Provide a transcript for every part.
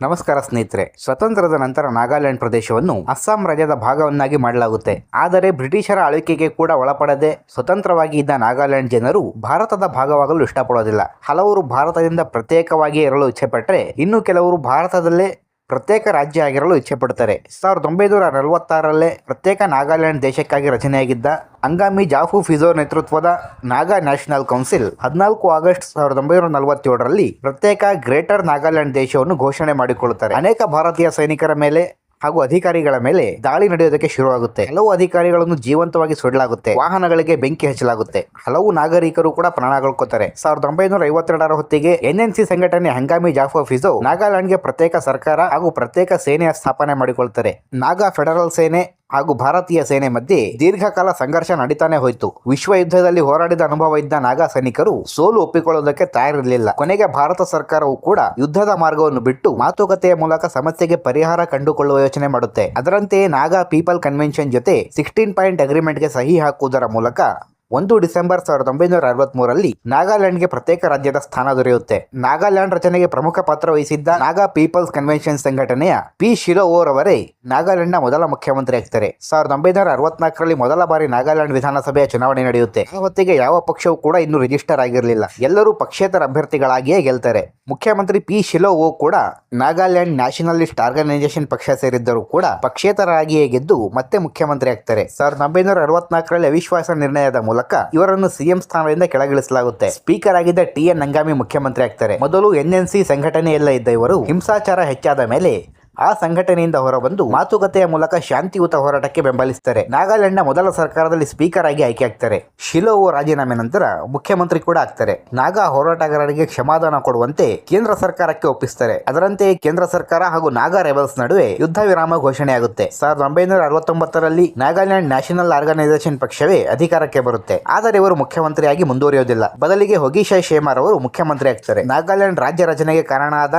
ನಮಸ್ಕಾರ ಸ್ನೇಹಿತರೆ. ಸ್ವತಂತ್ರದ ನಂತರ ನಾಗಾಲ್ಯಾಂಡ್ ಪ್ರದೇಶವನ್ನು ಅಸ್ಸಾಂ ರಾಜ್ಯದ ಭಾಗವನ್ನಾಗಿ ಮಾಡಲಾಗುತ್ತೆ. ಆದರೆ ಬ್ರಿಟಿಷರ ಆಳ್ವಿಕೆಗೆ ಕೂಡ ಒಳಪಡದೆ ಸ್ವತಂತ್ರವಾಗಿ ಇದ್ದ ನಾಗಾಲ್ಯಾಂಡ್ ಜನರು ಭಾರತದ ಭಾಗವಾಗಲು ಇಷ್ಟಪಡೋದಿಲ್ಲ ಹಲವರು ಭಾರತದಿಂದ ಪ್ರತ್ಯೇಕವಾಗಿ ಇರಲು ಇಚ್ಛೆಪಟ್ಟರೆ ಇನ್ನು ಕೆಲವರು ಭಾರತದಲ್ಲೇ ಪ್ರತ್ಯೇಕ ರಾಜ್ಯ ಆಗಿರಲು ಇಚ್ಛೆಪಡುತ್ತಾರೆ. ಸಾವಿರದ ಒಂಬೈನೂರ ನಲವತ್ತಾರರಲ್ಲೇ ಪ್ರತ್ಯೇಕ ನಾಗಾಲ್ಯಾಂಡ್ ದೇಶಕ್ಕಾಗಿ ರಚನೆಯಾಗಿದ್ದ ಅಂಗಾಮಿ ಜಾಫು ಫಿಜೋ ನೇತೃತ್ವದ ನಾಗಾ ನ್ಯಾಷನಲ್ ಕೌನ್ಸಿಲ್ ಹದಿನಾಲ್ಕು ಆಗಸ್ಟ್ ಸಾವಿರದ ಒಂಬೈನೂರ ನಲವತ್ತೇಳರಲ್ಲಿ ಪ್ರತ್ಯೇಕ ಗ್ರೇಟರ್ ನಾಗಾಲ್ಯಾಂಡ್ ದೇಶವನ್ನು ಘೋಷಣೆ ಮಾಡಿಕೊಳ್ಳುತ್ತಾರೆ. ಅನೇಕ ಭಾರತೀಯ ಸೈನಿಕರ ಮೇಲೆ ಹಾಗೂ ಅಧಿಕಾರಿಗಳ ಮೇಲೆ ದಾಳಿ ನಡೆಯೋದಕ್ಕೆ ಶುರುವಾಗುತ್ತೆ. ಹಲವು ಅಧಿಕಾರಿಗಳನ್ನು ಜೀವಂತವಾಗಿ ಸುಡಲಾಗುತ್ತೆ ವಾಹನಗಳಿಗೆ ಬೆಂಕಿ ಹಚ್ಚಲಾಗುತ್ತೆ. ಹಲವು ನಾಗರಿಕರು ಕೂಡ ಪ್ರಾಣ ಕಳ್ಕೋತಾರೆ ಸಾವಿರದ ಒಂಬೈನೂರ ಐವತ್ತೆರಡರ ಹೊತ್ತಿಗೆ ಎನ್ಎನ್ಸಿ ಸಂಘಟನೆ ಹಂಗಾಮಿ ಜಾಫ್ ಆಫೀಸು ನಾಗಾಲ್ಯಾಂಡ್ಗೆ ಪ್ರತ್ಯೇಕ ಸರ್ಕಾರ ಹಾಗೂ ಪ್ರತ್ಯೇಕ ಸೇನೆಯ ಸ್ಥಾಪನೆ ಮಾಡಿಕೊಳ್ತಾರೆ. ನಾಗಾ ಫೆಡರಲ್ ಸೇನೆ ಹಾಗೂ ಭಾರತೀಯ ಸೇನೆ ಮಧ್ಯೆ ದೀರ್ಘಕಾಲ ಸಂಘರ್ಷ ನಡೀತಾನೆ ಹೋಯಿತು. ವಿಶ್ವ ಯುದ್ಧದಲ್ಲಿ ಹೋರಾಡಿದ ಅನುಭವ ಇದ್ದ ನಾಗಾ ಸೈನಿಕರು ಸೋಲು ಒಪ್ಪಿಕೊಳ್ಳೋದಕ್ಕೆ ತಯಾರಿರಲಿಲ್ಲ. ಕೊನೆಗೆ ಭಾರತ ಸರ್ಕಾರವು ಕೂಡ ಯುದ್ಧದ ಮಾರ್ಗವನ್ನು ಬಿಟ್ಟು ಮಾತುಕತೆಯ ಮೂಲಕ ಸಮಸ್ಯೆಗೆ ಪರಿಹಾರ ಕಂಡುಕೊಳ್ಳುವ ಯೋಚನೆ ಮಾಡುತ್ತೆ. ಅದರಂತೆಯೇ ನಾಗಾ ಪೀಪಲ್ ಕನ್ವೆನ್ಷನ್ ಜೊತೆ ಸಿಕ್ಸ್ಟೀನ್ ಪಾಯಿಂಟ್ ಅಗ್ರಿಮೆಂಟ್ಗೆ ಸಹಿ ಹಾಕುವುದರ ಮೂಲಕ ಒಂದು ಡಿಸೆಂಬರ್ ಸಾವಿರದ ಒಂಬೈನೂರ ಅರವತ್ಮೂರರಲ್ಲಿ ನಾಗಾಲ್ಯಾಂಡ್ಗೆ ಪ್ರತ್ಯೇಕ ರಾಜ್ಯದ ಸ್ಥಾನ ದೊರೆಯುತ್ತೆ. ನಾಗಾಲ್ಯಾಂಡ್ ರಚನೆಗೆ ಪ್ರಮುಖ ಪಾತ್ರ ವಹಿಸಿದ್ದ ನಾಗಾ ಪೀಪಲ್ಸ್ ಕನ್ವೆನ್ಷನ್ ಸಂಘಟನೆಯ ಪಿ. ಶಿರೋವೋರ್ ಅವರೇ ನಾಗಾಲ್ಯಾಂಡ್ನ ಮೊದಲ ಮುಖ್ಯಮಂತ್ರಿ ಆಗ್ತಾರೆ. ಸಾವಿರದ ಒಂಬೈನೂರ ಅರವತ್ನಾಲ್ಕರಲ್ಲಿ ಮೊದಲ ಬಾರಿ ನಾಗಾಲ್ಯಾಂಡ್ ವಿಧಾನಸಭೆಯ ಚುನಾವಣೆ ನಡೆಯುತ್ತೆ. ಆ ಹೊತ್ತಿಗೆ ಯಾವ ಪಕ್ಷವೂ ಕೂಡ ಇನ್ನೂ ರಿಜಿಸ್ಟರ್ ಆಗಿರಲಿಲ್ಲ. ಎಲ್ಲರೂ ಪಕ್ಷೇತರ ಅಭ್ಯರ್ಥಿಗಳಾಗಿಯೇ ಗೆಲ್ತಾರೆ. ಮುಖ್ಯಮಂತ್ರಿ ಪಿ. ಶಿಲೋವೋ ಕೂಡ ನಾಗಾಲ್ಯಾಂಡ್ ನ್ಯಾಷನಲಿಸ್ಟ್ ಆರ್ಗನೈಸೇಷನ್ ಪಕ್ಷ ಸೇರಿದ್ದರೂ ಕೂಡ ಪಕ್ಷೇತರಾಗಿಯೇ ಗೆದ್ದು ಮತ್ತೆ ಮುಖ್ಯಮಂತ್ರಿ ಆಗ್ತಾರೆ. ಸಾವಿರದ ಒಂಬೈನೂರ ಅರವತ್ನಾಲ್ಕರಲ್ಲಿ ಅವಿಶ್ವಾಸ ನಿರ್ಣಯದ ಮೂಲಕ ಇವರನ್ನು ಸಿಎಂ ಸ್ಥಾನದಿಂದ ಕೆಳಗಿಳಿಸಲಾಗುತ್ತೆ. ಸ್ಪೀಕರ್ ಆಗಿದ್ದ ಟಿ ಎನ್ ನಂಗಾಮಿ ಮುಖ್ಯಮಂತ್ರಿ ಆಗ್ತಾರೆ. ಮೊದಲು ಎನ್ಎನ್ಸಿ ಸಂಘಟನೆಯಲ್ಲ ಇದ್ದ ಇವರು ಹಿಂಸಾಚಾರ ಹೆಚ್ಚಾದ ಮೇಲೆ ಆ ಸಂಘಟನೆಯಿಂದ ಹೊರಬಂದು ಮಾತುಕತೆಯ ಮೂಲಕ ಶಾಂತಿಯುತ ಹೋರಾಟಕ್ಕೆ ಬೆಂಬಲಿಸುತ್ತಾರೆ ನಾಗಾಲ್ಯಾಂಡ್ನ ಮೊದಲ ಸರ್ಕಾರದಲ್ಲಿ ಸ್ಪೀಕರ್ ಆಗಿ ಆಯ್ಕೆ ಆಗ್ತಾರೆ. ಶಿಲೋವು ರಾಜೀನಾಮೆ ನಂತರ ಮುಖ್ಯಮಂತ್ರಿ ಕೂಡ ಆಗ್ತಾರೆ. ನಾಗಾ ಹೋರಾಟಗಾರರಿಗೆ ಕ್ಷಮಾದಾನ ಕೊಡುವಂತೆ ಕೇಂದ್ರ ಸರ್ಕಾರಕ್ಕೆ ಒಪ್ಪಿಸ್ತಾರೆ. ಅದರಂತೆ ಕೇಂದ್ರ ಸರ್ಕಾರ ಹಾಗೂ ನಾಗಾ ರೆಬಲ್ಸ್ ನಡುವೆ ಯುದ್ಧ ವಿರಾಮ ಘೋಷಣೆಯಾಗುತ್ತೆ. ಸಾವಿರದ ಒಂಬೈನೂರ ಅರವತ್ತೊಂಬತ್ತರಲ್ಲಿ ನಾಗಾಲ್ಯಾಂಡ್ ನ್ಯಾಷನಲ್ ಆರ್ಗನೈಸೇಷನ್ ಪಕ್ಷವೇ ಅಧಿಕಾರಕ್ಕೆ ಬರುತ್ತೆ. ಆದರೆ ಇವರು ಮುಖ್ಯಮಂತ್ರಿಯಾಗಿ ಮುಂದುವರಿಯೋದಿಲ್ಲ. ಬದಲಿಗೆ ಹೊಗೀಶಾ ಶೇಮಾರ್ ಅವರು ಮುಖ್ಯಮಂತ್ರಿ ಆಗ್ತಾರೆ. ನಾಗಾಲ್ಯಾಂಡ್ ರಾಜ್ಯ ರಚನೆಗೆ ಕಾರಣ ಆದ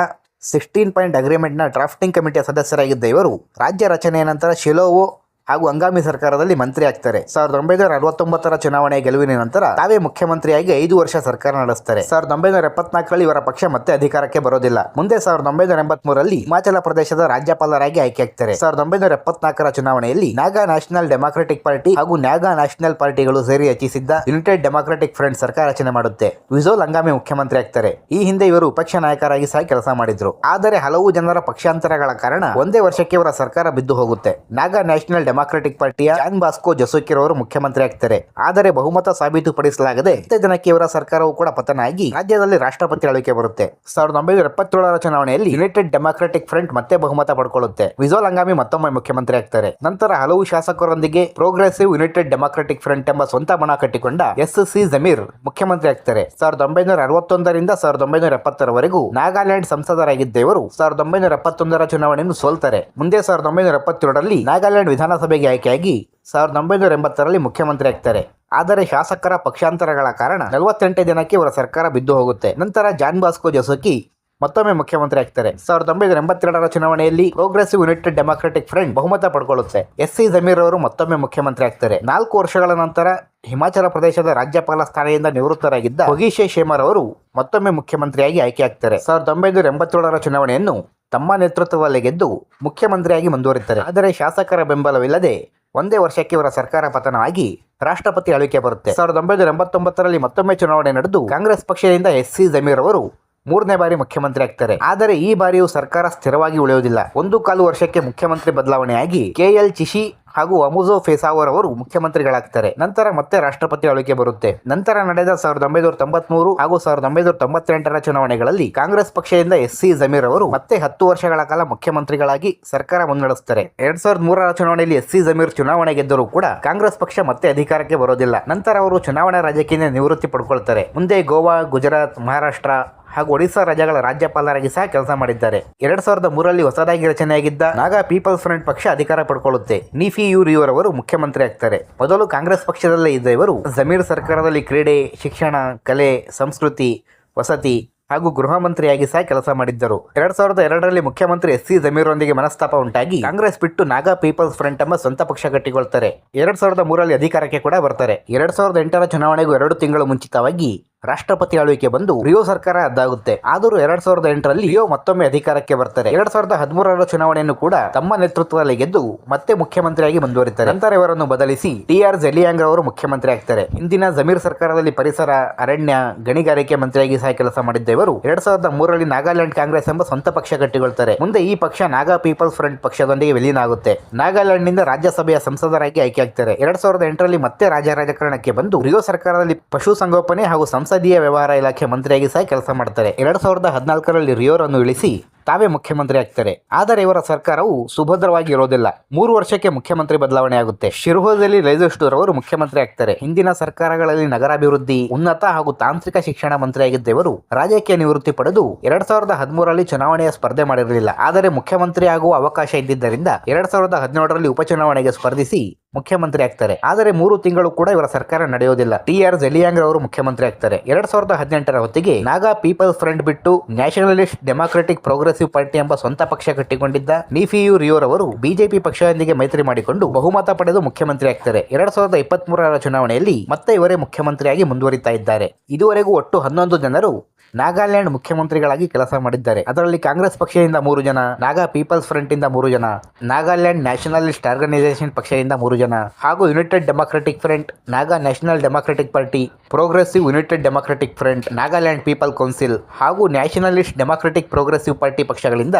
ಸಿಕ್ಸ್ಟೀನ್ ಪಾಯಿಂಟ್ ಅಗ್ರಿಮೆಂಟ್ನ ಡ್ರಾಫ್ಟಿಂಗ್ ಕಮಿಟಿಯ ಸದಸ್ಯರಾಗಿದ್ದ ಇವರು. ರಾಜ್ಯ ರಚನೆಯ ನಂತರ ಶಿಲೋವೋ ಹಾಗೂ ಹಂಗಾಮಿ ಸರ್ಕಾರದಲ್ಲಿ ಮಂತ್ರಿ ಆಗ್ತಾರೆ. ಸಾವಿರದ ಒಂಬೈನೂರ ಅರವತ್ತೊಂಬತ್ತರ ಚುನಾವಣೆ ಗೆಲುವಿನ ನಂತರ ತಾವೇ ಮುಖ್ಯಮಂತ್ರಿಯಾಗಿ ಐದು ವರ್ಷ ಸರ್ಕಾರ ನಡೆಸ್ತಾರೆ. ಸಾವಿರದ ಒಂಬೈನೂರ ಎಪ್ಪತ್ನಾಲ್ಕರಲ್ಲಿ ಇವರ ಪಕ್ಷ ಮತ್ತೆ ಅಧಿಕಾರಕ್ಕೆ ಬರೋದಿಲ್ಲ. ಮುಂದೆ ಸಾವಿರದ ಒಂಬೈನೂರ ಎಂಬತ್ಮೂರರಲ್ಲಿ ಹಿಮಾಚಲ ಪ್ರದೇಶದ ರಾಜ್ಯಪಾಲರಾಗಿ ಆಯ್ಕೆ ಆಗ್ತಾರೆ. ಸಾವಿರದ ಒಂಬೈನೂರ ಎಪ್ಪತ್ನಾಲ್ಕರ ಚುನಾವಣೆಯಲ್ಲಿ ನಾಗಾ ನ್ಯಾಷನಲ್ ಡೆಮಾಕ್ರೆಟಿಕ್ ಪಾರ್ಟಿ ಹಾಗೂ ನಾಗಾ ನ್ಯಾಷನಲ್ ಪಾರ್ಟಿಗಳು ಸೇರಿ ರಚಿಸಿದ್ದ ಯುನೈಟೆಡ್ ಡೆಮಾಕ್ರೆಟಿಕ್ ಫ್ರಂಟ್ ಸರ್ಕಾರ ರಚನೆ ಮಾಡುತ್ತೆ. ವಿಜೋಲ್ ಹಂಗಾಮಿ ಮುಖ್ಯಮಂತ್ರಿ ಆಗ್ತಾರೆ. ಈ ಹಿಂದೆ ಇವರು ಪಕ್ಷ ನಾಯಕರಾಗಿ ಸಹ ಕೆಲಸ ಮಾಡಿದ್ರು. ಆದರೆ ಹಲವು ಜನರ ಪಕ್ಷಾಂತರಗಳ ಕಾರಣ ಒಂದೇ ವರ್ಷಕ್ಕೆ ಇವರ ಸರ್ಕಾರ ಬಿದ್ದು ಹೋಗುತ್ತೆ. ನಾಗಾ ನ್ಯಾಷನಲ್ ಡೆಮಾಕ್ರೆಟಿಕ್ ಪಾರ್ಟಿಯ ಜಾನ್ ಬಾಸ್ಕೋ ಜಸೋಕಿರ್ ಅವರು ಮುಖ್ಯಮಂತ್ರಿ ಆಗ್ತಾರೆ. ಆದರೆ ಬಹುಮತ ಸಾಬೀತುಪಡಿಸಲಾಗದೆ ಜನಕ್ಕೆ ಇವರ ಸರ್ಕಾರವು ಕೂಡ ಪತನ ಆಗಿ ರಾಜ್ಯದಲ್ಲಿ ರಾಷ್ಟ್ರಪತಿ ಆಳ್ವಿಕೆ ಬರುತ್ತೆ. ಸಾವಿರದ ಒಂಬೈನೂರ ಎಪ್ಪತ್ತೇಳರ ಚುನಾವಣೆಯಲ್ಲಿ ಯುನೈಟೆಡ್ ಡೆಮಾಕ್ರೆಟಿಕ್ ಫ್ರಂಟ್ ಮತ್ತೆ ಬಹುಮತ ಪಡ್ಕೊಳ್ಳುತ್ತೆ. ವಿಜೋಲ್ ಹಂಗಾಮಿ ಮತ್ತೊಮ್ಮೆ ಮುಖ್ಯಮಂತ್ರಿ ಆಗ್ತಾರೆ. ನಂತರ ಹಲವು ಶಾಸಕರೊಂದಿಗೆ ಪ್ರೋಗ್ರೆಸಿವ್ ಯುನೈಟೆಡ್ ಡೆಮಾಕ್ರೆಟಿಕ್ ಫ್ರಂಟ್ ಎಂಬ ಸ್ವಂತ ಬಣ ಕಟ್ಟಿಕೊಂಡ ಎಸ್ ಸಿ ಜಮೀರ್ ಮುಖ್ಯಮಂತ್ರಿ ಆಗ್ತಾರೆ. ಸಾವಿರದ ಒಂಬೈನೂರ ಅರವತ್ತೊಂದರಿಂದ ಸಾವಿರದ ಒಂಬೈನೂರ ಎಪ್ಪತ್ತರವರೆಗೂ ನಾಗಾಲ್ಯಾಂಡ್ ಸಂಸದರಾಗಿದ್ದ ಇವರು ಸಾವಿರದ ಒಂಬೈನೂರ ಎಪ್ಪತ್ತೊಂದರ ಚುನಾವಣೆಯನ್ನು ಸೋಲ್ತಾರೆ. ಮುಂದೆ ಸಾವಿರದ ಒಂಬೈನೂರ ಎಪ್ಪತ್ತೇಳರಲ್ಲಿ ನಾಗಾಲ್ಯಾಂಡ್ ವಿಧಾನಸಭೆಗೆ ಆಯ್ಕೆಯಾಗಿ ಸಾವಿರದ ಒಂಬೈನೂರ ಎಂಬತ್ತರಲ್ಲಿ ಮುಖ್ಯಮಂತ್ರಿ ಆಗ್ತಾರೆ. ಆದರೆ ಶಾಸಕರ ಪಕ್ಷಾಂತರಗಳ ಕಾರಣ ನಲವತ್ತೆಂಟೇ ದಿನಕ್ಕೆ ಇವರ ಸರ್ಕಾರ ಬಿದ್ದು ಹೋಗುತ್ತೆ. ನಂತರ ಜಾನ್ ಬಾಸ್ಕೋ ಜೋಸಕಿ ಮತ್ತೊಮ್ಮೆ ಮುಖ್ಯಮಂತ್ರಿ ಆಗ್ತಾರೆ. ಸಾವಿರದ ಒಂಬೈನೂರ ಎಂಬತ್ತೆರಡರ ಚುನಾವಣೆಯಲ್ಲಿ ಪ್ರೋಗ್ರೆಸಿವ್ ಯುನೈಟೆಡ್ ಡೆಮಾಕ್ರೆಟಿಕ್ ಫ್ರಂಟ್ ಬಹುಮತ ಪಡ್ಕೊಳ್ಳುತ್ತೆ. ಎಸ್ ಸಿ ಜಮೀರ್ ಅವರು ಮತ್ತೊಮ್ಮೆ ಮುಖ್ಯಮಂತ್ರಿ ಆಗ್ತಾರೆ. ನಾಲ್ಕು ವರ್ಷಗಳ ನಂತರ ಹಿಮಾಚಲ ಪ್ರದೇಶದ ರಾಜ್ಯಪಾಲ ಸ್ಥಾನದಿಂದ ನಿವೃತ್ತರಾಗಿದ್ದ ಹೊಗೀಶೆ ಶೇಮರ್ ಅವರು ಮತ್ತೊಮ್ಮೆ ಮುಖ್ಯಮಂತ್ರಿಯಾಗಿ ಆಯ್ಕೆ ಆಗ್ತಾರೆ ಸಾವಿರದ ಒಂಬೈನೂರ ಎಂಬತ್ತೇಳರ ಚುನಾವಣೆಯನ್ನು ತಮ್ಮ ನೇತೃತ್ವದಲ್ಲಿ ಗೆದ್ದು ಮುಖ್ಯಮಂತ್ರಿಯಾಗಿ ಮುಂದುವರಿತಾರೆ. ಆದರೆ ಶಾಸಕರ ಬೆಂಬಲವಿಲ್ಲದೆ ಒಂದೇ ವರ್ಷಕ್ಕೆ ಇವರ ಸರ್ಕಾರ ಪತನವಾಗಿ ರಾಷ್ಟ್ರಪತಿ ಆಳ್ವಿಕೆ ಬರುತ್ತೆ. ಸಾವಿರದ ಒಂಬೈನೂರ ಎಂಬತ್ತೊಂಬತ್ತರಲ್ಲಿ ಮತ್ತೊಮ್ಮೆ ಚುನಾವಣೆ ನಡೆದು ಕಾಂಗ್ರೆಸ್ ಪಕ್ಷದಿಂದ ಎಸ್ ಸಿ ಜಮೀರ್ ಅವರು ಮೂರನೇ ಬಾರಿ ಮುಖ್ಯಮಂತ್ರಿ ಆಗ್ತಾರೆ. ಆದರೆ ಈ ಬಾರಿಯೂ ಸರ್ಕಾರ ಸ್ಥಿರವಾಗಿ ಉಳಿಯುವುದಿಲ್ಲ ಒಂದು ಕಾಲು ವರ್ಷಕ್ಕೆ ಮುಖ್ಯಮಂತ್ರಿ ಬದಲಾವಣೆಯಾಗಿ ಕೆ ಎಲ್ ಚಿಶಿ ಹಾಗೂ ಅಮುಜೋ ಫೇಸಾವರ್ ಅವರು ಮುಖ್ಯಮಂತ್ರಿಗಳಾಗ್ತಾರೆ. ನಂತರ ಮತ್ತೆ ರಾಷ್ಟ್ರಪತಿ ಆಳ್ವಿಕೆ ಬರುತ್ತೆ. ನಂತರ ನಡೆದ ಸಾವಿರದ ಒಂಬೈನೂರ ತೊಂಬತ್ಮೂರು ಹಾಗೂ ಸಾವಿರದ ಒಂಬೈನೂರ ತೊಂಬತ್ತೆಂಟರ ಚುನಾವಣೆಗಳಲ್ಲಿ ಕಾಂಗ್ರೆಸ್ ಪಕ್ಷದಿಂದ ಎಸ್ ಸಿ ಜಮೀರ್ ಅವರು ಮತ್ತೆ ಹತ್ತು ವರ್ಷಗಳ ಕಾಲ ಮುಖ್ಯಮಂತ್ರಿಗಳಾಗಿ ಸರ್ಕಾರ ಮುನ್ನಡೆಸುತ್ತಾರೆ ಎರಡ್ ಸಾವಿರದ ಮೂರರ ಚುನಾವಣೆಯಲ್ಲಿ ಎಸ್ ಸಿ ಜಮೀರ್ ಚುನಾವಣೆ ಗೆದ್ದರೂ ಕೂಡ ಕಾಂಗ್ರೆಸ್ ಪಕ್ಷ ಮತ್ತೆ ಅಧಿಕಾರಕ್ಕೆ ಬರೋದಿಲ್ಲ. ನಂತರ ಅವರು ಚುನಾವಣಾ ರಾಜಕೀಯ ನಿವೃತ್ತಿ ಪಡ್ಕೊಳ್ತಾರೆ. ಮುಂದೆ ಗೋವಾ, ಗುಜರಾತ್, ಮಹಾರಾಷ್ಟ್ರ ಹಾಗೂ ಒಡಿಶಾ ರಾಜ್ಯಗಳ ರಾಜ್ಯಪಾಲರಾಗಿ ಸಹ ಕೆಲಸ ಮಾಡಿದ್ದಾರೆ. ಎರಡ್ ಸಾವಿರದ ಮೂರರಲ್ಲಿ ಹೊಸದಾಗಿ ರಚನೆಯಾಗಿದ್ದ ನಾಗಾ ಪೀಪಲ್ಸ್ ಫ್ರಂಟ್ ಪಕ್ಷ ಅಧಿಕಾರ ಪಡ್ಕೊಳ್ಳುತ್ತೆ. ನಿಫಿ ಅವರು ಮುಖ್ಯಮಂತ್ರಿ ಆಗ್ತಾರೆ. ಮೊದಲು ಕಾಂಗ್ರೆಸ್ ಪಕ್ಷದಲ್ಲೇ ಇದ್ದ ಇವರು ಜಮೀರ್ ಸರ್ಕಾರದಲ್ಲಿ ಕ್ರೀಡೆ, ಶಿಕ್ಷಣ, ಕಲೆ, ಸಂಸ್ಕೃತಿ, ವಸತಿ ಹಾಗೂ ಗೃಹ ಮಂತ್ರಿಯಾಗಿ ಸಹ ಕೆಲಸ ಮಾಡಿದ್ದರು. ಎರಡ್ ಸಾವಿರದ ಎರಡರಲ್ಲಿ ಮುಖ್ಯಮಂತ್ರಿ ಎಸ್ ಸಿ ಜಮೀರೊಂದಿಗೆ ಮನಸ್ತಾಪ ಉಂಟಾಗಿ ಕಾಂಗ್ರೆಸ್ ಬಿಟ್ಟು ನಾಗಾ ಪೀಪಲ್ಸ್ ಫ್ರಂಟ್ ಎಂಬ ಸ್ವಂತ ಪಕ್ಷ ಕಟ್ಟಿಕೊಳ್ತಾರೆ. ಎರಡ್ ಸಾವಿರದ ಮೂರರಲ್ಲಿ ಅಧಿಕಾರಕ್ಕೆ ಕೂಡ ಬರ್ತಾರೆ. ಎರಡ್ ಸಾವಿರದ ಎಂಟರ ಚುನಾವಣೆಗೂ ಎರಡು ತಿಂಗಳು ಮುಂಚಿತವಾಗಿ ರಾಷ್ಟ್ರಪತಿ ಆಳ್ವಿಕೆ ಬಂದು ರಿಯೋ ಸರ್ಕಾರ ಅದಾಗುತ್ತೆ ಆದರೂ ಎರಡ್ ಸಾವಿರದ ಎಂಟರಲ್ಲಿ ರಿಯೋ ಮತ್ತೊಮ್ಮೆ ಅಧಿಕಾರಕ್ಕೆ ಬರ್ತಾರೆ ಎರಡ್ ಸಾವಿರದ ಹದಿಮೂರರ ಚುನಾವಣೆಯನ್ನು ಕೂಡ ತಮ್ಮ ನೇತೃತ್ವದಲ್ಲಿ ಗೆದ್ದು ಮತ್ತೆ ಮುಖ್ಯಮಂತ್ರಿಯಾಗಿ ಮುಂದುವರಿತಾರೆ. ನಂತರ ಇವರನ್ನು ಬದಲಿಸಿ ಟಿ ಆರ್ ಜಲಿಯಾಂಗ್ ಅವರು ಮುಖ್ಯಮಂತ್ರಿ ಆಗ್ತಾರೆ. ಇಂದಿನ ಜಮೀರ್ ಸರ್ಕಾರದಲ್ಲಿ ಪರಿಸರ, ಅರಣ್ಯ, ಗಣಿಗಾರಿಕೆ ಮಂತ್ರಿಯಾಗಿ ಸಹ ಕೆಲಸ ಮಾಡಿದ್ದ ಇವರು ಎರಡ್ ಸಾವಿರದ ಮೂರರಲ್ಲಿ ನಾಗಾಲ್ಯಾಂಡ್ ಕಾಂಗ್ರೆಸ್ ಎಂಬ ಸ್ವಂತ ಪಕ್ಷ ಕಟ್ಟಿಕೊಳ್ತಾರೆ. ಮುಂದೆ ಈ ಪಕ್ಷ ನಾಗಾ ಪೀಪಲ್ಸ್ ಫ್ರಂಟ್ ಪಕ್ಷದೊಂದಿಗೆ ವಿಲೀನ ಆಗುತ್ತೆ ನಾಗಾಲ್ಯಾಂಡ್ನಿಂದ ರಾಜ್ಯಸಭೆಯ ಸಂಸದರಾಗಿ ಆಯ್ಕೆ ಆಗ್ತಾರೆ ಎರಡ್ ಸಾವಿರದ ಎಂಟರಲ್ಲಿ ಮತ್ತೆ ರಾಜ್ಯ ರಾಜಕಾರಣಕ್ಕೆ ಬಂದು ರಿಯೋ ಸರ್ಕಾರದಲ್ಲಿ ಪಶು ಸಂಗೋಪನೆ ಹಾಗೂ ಸಂಸದೀಯ ವ್ಯವಹಾರ ಇಲಾಖೆ ಮಂತ್ರಿಯಾಗಿ ಸಹ ಕೆಲಸ ಮಾಡ್ತಾರೆ. ಎರಡು ಸಾವಿರದ ಹದಿನಾಲ್ಕರಲ್ಲಿ ರಿಯೋರನ್ನು ಇಳಿಸಿ ತಾವೇ ಮುಖ್ಯಮಂತ್ರಿ ಆಗ್ತಾರೆ. ಆದರೆ ಇವರ ಸರ್ಕಾರವು ಸುಭದ್ರವಾಗಿ ಇರೋದಿಲ್ಲ. ಮೂರು ವರ್ಷಕ್ಕೆ ಮುಖ್ಯಮಂತ್ರಿ ಬದಲಾವಣೆ ಆಗುತ್ತೆ. ಶಿರ್ಹೋದಲ್ಲಿ ಲೈಜಸ್ಟೂರ್ ಅವರು ಮುಖ್ಯಮಂತ್ರಿ ಆಗ್ತಾರೆ. ಹಿಂದಿನ ಸರ್ಕಾರಗಳಲ್ಲಿ ನಗರಾಭಿವೃದ್ಧಿ, ಉನ್ನತ ಹಾಗೂ ತಾಂತ್ರಿಕ ಶಿಕ್ಷಣ ಮಂತ್ರಿಯಾಗಿದ್ದ ಇವರು ರಾಜಕೀಯ ನಿವೃತ್ತಿ ಪಡೆದು ಎರಡ್ ಸಾವಿರದ ಹದಿಮೂರರಲ್ಲಿ ಚುನಾವಣೆಯ ಸ್ಪರ್ಧೆ ಮಾಡಿರಲಿಲ್ಲ. ಆದರೆ ಮುಖ್ಯಮಂತ್ರಿ ಆಗುವ ಅವಕಾಶ ಇದ್ದಿದ್ದರಿಂದ ಎರಡ್ ಸಾವಿರದ ಹದಿನೇಳರಲ್ಲಿ ಉಪಚುನಾವಣೆಗೆ ಸ್ಪರ್ಧಿಸಿ ಮುಖ್ಯಮಂತ್ರಿ ಆಗ್ತಾರೆ. ಆದರೆ ಮೂರು ತಿಂಗಳು ಕೂಡ ಇವರ ಸರ್ಕಾರ ನಡೆಯೋದಿಲ್ಲ. ಟಿ ಆರ್ ಜಲಿಯಾಂಗ್ ಅವರು ಮುಖ್ಯಮಂತ್ರಿ ಆಗ್ತಾರೆ. ಎರಡ್ ಸಾವಿರದ ಹದಿನೆಂಟರ ಹೊತ್ತಿಗೆ ನಾಗಾ ಪೀಪಲ್ಸ್ ಫ್ರಂಟ್ ಬಿಟ್ಟು ನ್ಯಾಷನಲಿಸ್ಟ್ ಡೆಮಾಕ್ರೆಟಿಕ್ ಪ್ರೋಗ್ರೆಸಿವ್ ಪಾರ್ಟಿ ಎಂಬ ಸ್ವಂತ ಪಕ್ಷ ಕಟ್ಟಿಕೊಂಡಿದ್ದ ನಿಫಿಯು ರಿಯೋರ್ ಅವರು ಬಿಜೆಪಿ ಪಕ್ಷದೊಂದಿಗೆ ಮೈತ್ರಿ ಮಾಡಿಕೊಂಡು ಬಹುಮತ ಪಡೆದು ಮುಖ್ಯಮಂತ್ರಿ ಆಗ್ತಾರೆ. ಎರಡ್ ಸಾವಿರದ ಇಪ್ಪತ್ತ್ ಚುನಾವಣೆಯಲ್ಲಿ ಮತ್ತೆ ಇವರೇ ಮುಖ್ಯಮಂತ್ರಿಯಾಗಿ ಮುಂದುವರಿತಾ ಇದ್ದಾರೆ. ಇದುವರೆಗೂ ಒಟ್ಟು ಹನ್ನೊಂದು ಜನರು ನಾಗಾಲ್ಯಾಂಡ್ ಮುಖ್ಯಮಂತ್ರಿಗಳಾಗಿ ಕೆಲಸ ಮಾಡಿದ್ದಾರೆ. ಅದರಲ್ಲಿ ಕಾಂಗ್ರೆಸ್ ಪಕ್ಷದಿಂದ ಮೂರು ಜನ, ನಾಗಾ ಪೀಪಲ್ಸ್ ಫ್ರಂಟ್ ಇಂದ ಮೂರು ಜನ, ನಾಗಾಲ್ಯಾಂಡ್ ನ್ಯಾಷನಲಿಸ್ಟ್ ಆರ್ಗನೈಸೇಷನ್ ಪಕ್ಷದಿಂದ ಮೂರು ಜನ. ಹಾಗೂ United Democratic Front Naga National Democratic Party Progressive United Democratic Front Nagaland People Council ಹಾಗೂ ನ್ಯಾಷನಲಿಸ್ಟ್ ಡೆಮಾಕ್ರೆಟಿಕ್ ಪ್ರೋಗ್ರೆಸಿವ್ ಪಾರ್ಟಿ ಪಕ್ಷಗಳಿಂದ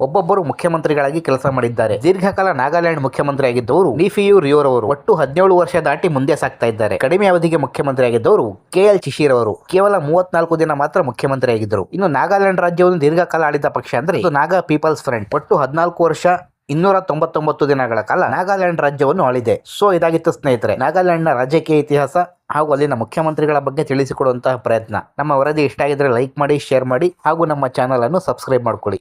ಒಬ್ಬೊಬ್ಬರು ಮುಖ್ಯಮಂತ್ರಿಗಳಾಗಿ ಕೆಲಸ ಮಾಡಿದ್ದಾರೆ. ದೀರ್ಘಕಾಲ ನಾಗಾಲ್ಯಾಂಡ್ ಮುಖ್ಯಮಂತ್ರಿ ಆಗಿದ್ದವರು ನಿಫಿಯು ರಿಯೋರ್ ಅವರು ಒಟ್ಟು ಹದಿನೇಳು ವರ್ಷ ದಾಟಿ ಮುಂದೆ ಸಾಗ್ತಾ ಇದ್ದಾರೆ. ಕಡಿಮೆ ಅವಧಿಗೆ ಮುಖ್ಯಮಂತ್ರಿ ಆಗಿದ್ದವರು ಕೆ ಎಲ್ ಶಿಶಿರ್ ಅವರು ಕೇವಲ ಮೂವತ್ನಾಲ್ಕು ದಿನ ಮಾತ್ರ ಮುಖ್ಯಮಂತ್ರಿ ಆಗಿದ್ದರು ಇನ್ನು ನಾಗಾಲ್ಯಾಂಡ್ ರಾಜ್ಯವನ್ನು ದೀರ್ಘಕಾಲ ಆಳಿದ ಪಕ್ಷ ಅಂದ್ರೆ ನಾಗಾ ಪೀಪಲ್ಸ್ ಫ್ರಂಟ್ ಒಟ್ಟು ಹದಿನಾಲ್ಕು ವರ್ಷ ಇನ್ನೂರ ತೊಂಬತ್ತೊಂಬತ್ತು ದಿನಗಳ ಕಾಲ ನಾಗಾಲ್ಯಾಂಡ್ ರಾಜ್ಯವನ್ನು ಆಳಿದೆ. ಸೊ, ಇದಾಗಿತ್ತು ಸ್ನೇಹಿತರೆ, ನಾಗಾಲ್ಯಾಂಡ್ನ ರಾಜಕೀಯ ಇತಿಹಾಸ ಹಾಗೂ ಅಲ್ಲಿನ ಮುಖ್ಯಮಂತ್ರಿಗಳ ಬಗ್ಗೆ ತಿಳಿಸಿಕೊಡುವಂತಹ ಪ್ರಯತ್ನ. ನಮ್ಮ ವರದಿ ಇಷ್ಟ ಆಗಿದ್ರೆ ಲೈಕ್ ಮಾಡಿ ಶೇರ್ ಮಾಡಿ ಹಾಗೂ ನಮ್ಮ ಚಾನಲ್ ಅನ್ನು ಸಬ್ಸ್ಕ್ರೈಬ್ ಮಾಡ್ಕೊಳ್ಳಿ.